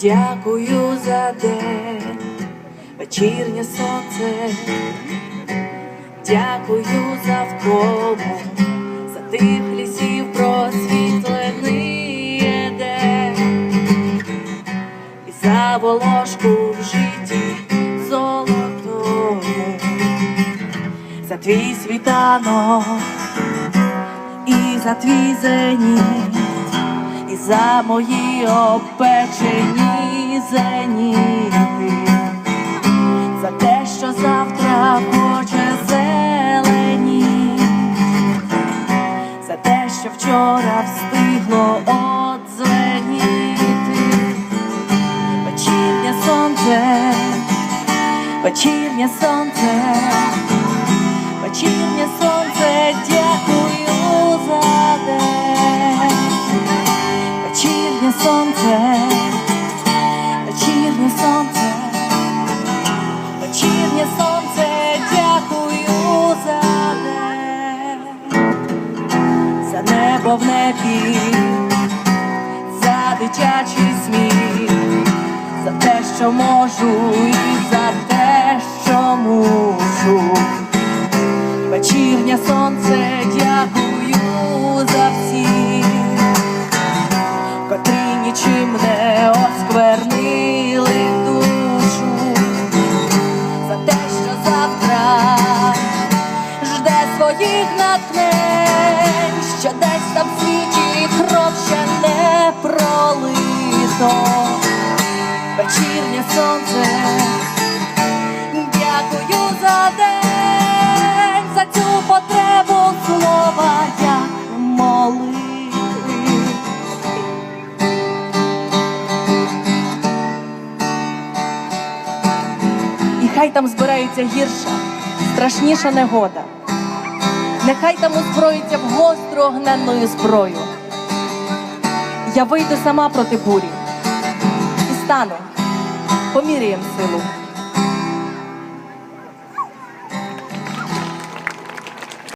Дякую за день, вечірнє сонце, дякую за втому, за тих лісів просвітлений день. І за волошку в житті золотому, за твій світанок і за твій зеніт за мої опечені зеніти, за те, що завтра хоче зелені, за те, що вчора встигло одзвеніти, вечірнє сонце, вечірнє сонце, вечірнє сонце, сонце, вечірнє сонце, вечірнє сонце, дякую за день, за небо в небі, за дитячий сміх, за те, що можу, і за те, що мушу. Вечірнє сонце, своїх натхнень, що десь там в світі кров ще не пролито, вечірнє сонце, дякую за день, за цю потребу слова, як молитви. І хай там збирається гірша, страшніша негода. Нехай там озброїться в гостру огненною зброю. Я вийду сама проти бурі і стану, поміряєм силу.